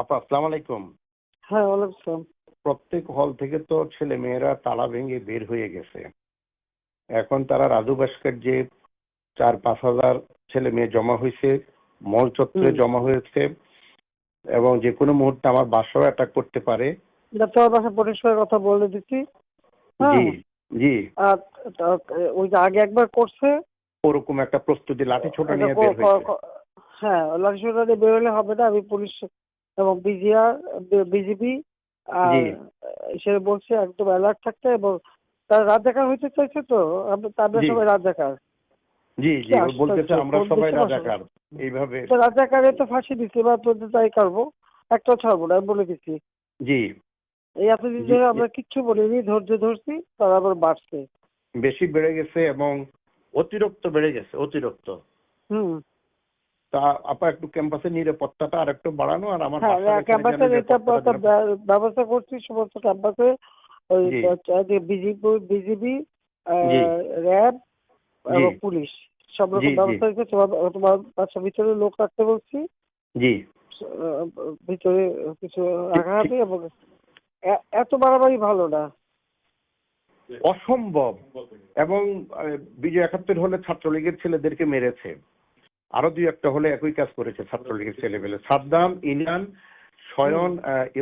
আপা আসসালামু আলাইকুম। হ্যাঁ ওয়ালাইকুম প্রত্যেক হল থেকে তো ছেলে মেয়েরা তালা ভেঙে বের হয়ে গেছে। এখন তারা রাজু ভাস্কর্যে চার পাঁচ হাজার ছেলে মেয়ে জমা হয়েছে মল চত্বরে জমা হয়েছে এবং যে কোনো মুহূর্তে আমার বাসাও অ্যাটাক করতে পারে। তোমার বাসা পরিষ্কার কথা বলে দিচ্ছি। হ্যাঁ। জি জি। আর ওই যে আগে একবার করছে। ওরকম একটা প্রস্তুতি লাঠি ছোটা নিয়ে বের হয়েছে। হ্যাঁ লাঠিসোটা দিয়ে বেরোলে হবে না আমি পুলিশ এবং বিজিআর বিজিবি সে বলছে একদম অ্যালার্ট থাকতে এবং তারা রাত দেখার হইতে চাইছে তো তাদের। সবাই রাত দেখার। জি জি বলতেছে আমরা সবাই বাস- রাজাকার এইভাবে। তো রাত দেখারে তো ফাঁসি দিচ্ছে এবার তোদের তাই করব একটা ছাড়বো না আমি বলে দিচ্ছি জি। এই এতদিন ধরে আমরা কিচ্ছু বলিনি ধৈর্য ধরছি তারা আবার বাড়ছে। বেশি বেড়ে গেছে এবং অতিরিক্ত বেড়ে গেছে অতিরিক্ত। হুম। তা আপা একটু ক্যাম্পাসের নিরাপত্তাটা আর একটু বাড়ানো আর আমার হ্যাঁ ক্যাম্পাসের ব্যবস্থা করছি সমস্ত ক্যাম্পাসে ওই। বিজিবি বিজিবি র্যাব এবং পুলিশ। সব রকম ব্যবস্থা হয়েছে তোমার ভিতরে লোক রাখতে বলছি। জি। ভিতরে কিছু রাখা হবে এবং এত বাড়াবাড়ি ভালো না। অসম্ভব। এবং বিজয় একাত্তর হলে ছাত্রলীগের ছেলেদেরকে মেরেছে। আরও দুই একটা হলে একই কাজ করেছে ছাত্রলীগের ছেলেমেলে সাদ্দাম ইনান স্বয়ন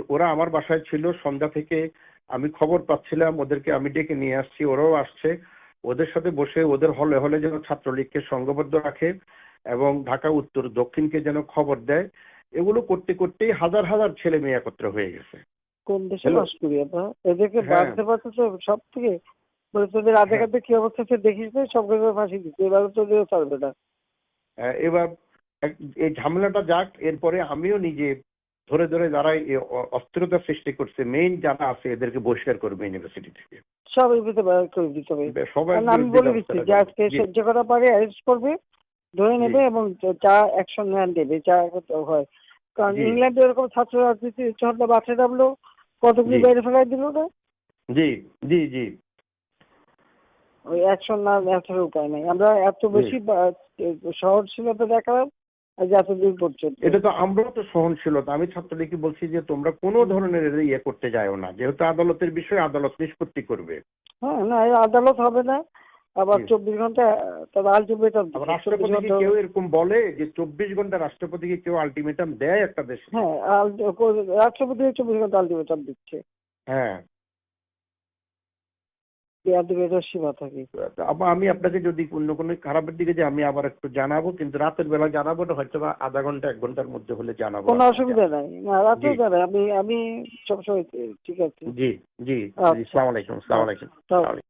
ওরা আমার বাসায় ছিল সন্ধ্যা থেকে আমি খবর পাচ্ছিলাম ওদেরকে আমি ডেকে নিয়ে আসছি ওরাও আসছে। ওদের সাথে বসে ওদের হলে হলে যেন ছাত্রলীগকে সংঘবদ্ধ রাখে এবং ঢাকা উত্তর দক্ষিণকে যেন খবর দেয়। এগুলো করতে করতেই হাজার হাজার ছেলে মেয়ে একত্র হয়ে গেছে। কোন দেশে? বাস করি আমরা? এদেরকে হ্যাঁ। বাঁধতে পারছে তো সব থেকে বলে তোদের আধে কি অবস্থা সে দেখিস না সব ফাঁসি দিচ্ছে। এবার তোদেরও ছাড়বে না। এবার এই ঝামেলাটা যাক এরপরে আমিও নিজে ধরে ধরে যারা অস্থিরতা সৃষ্টি করছে মেইন যারা আছে এদেরকে বহিষ্কার করবে ইউনিভার্সিটি থেকে। সব এই করে দিতে হবে। সবাই আমি বলে দিচ্ছি যে আজকে সহ্য করা পারে অ্যারেস্ট করবে ধরে নেবে এবং যা অ্যাকশন নেন দেবে যা হয়। কারণ ইংল্যান্ডে এরকম ছাত্র রাজনীতি ঝন্ডা বাঁচে নামলো কতগুলি বাইরে ফেলাই দিল না জি জি জি। ওই অ্যাকশন না নেওয়ার উপায় নেই। আমরা এত বেশি সহনশীলতা দেখালাম এতদিন পর্যন্ত। এটা তো আমরাও তো সহনশীলতা। আমি ছাত্রলীগকে বলছি যে তোমরা কোনো ধরনের ইয়ে করতে যাও না। যেহেতু আদালতের বিষয় আদালত নিষ্পত্তি করবে। হ্যাঁ না আদালত হবে না। আবার চব্বিশ ঘণ্টা তার আলটিমেটাম আবার রাষ্ট্রপতিকে কেউ এরকম বলে যে চব্বিশ ঘণ্টা রাষ্ট্রপতিকে কেউ আলটিমেটাম দেয় একটা দেশে? হ্যাঁ রাষ্ট্রপতি চব্বিশ ঘণ্টা আলটিমেটাম দিচ্ছে। হ্যাঁ। আলটিমেটাম সীমা থাকে। আমি আপনাকে যদি অন্য কোনো খারাপের দিকে যে আমি আবার একটু জানাব কিন্তু রাতের বেলা জানাব না হয়তো বা আধা ঘণ্টা এক ঘণ্টার মধ্যে হলে জানাব। কোনো অসুবিধা নাই। না রাতেও জি। জানাই। আমি আমি সবসময় ঠিক আছে। জি জি। জি আচ্ছা। আলাইকুম আসসালামু সালাম আলাইকুম।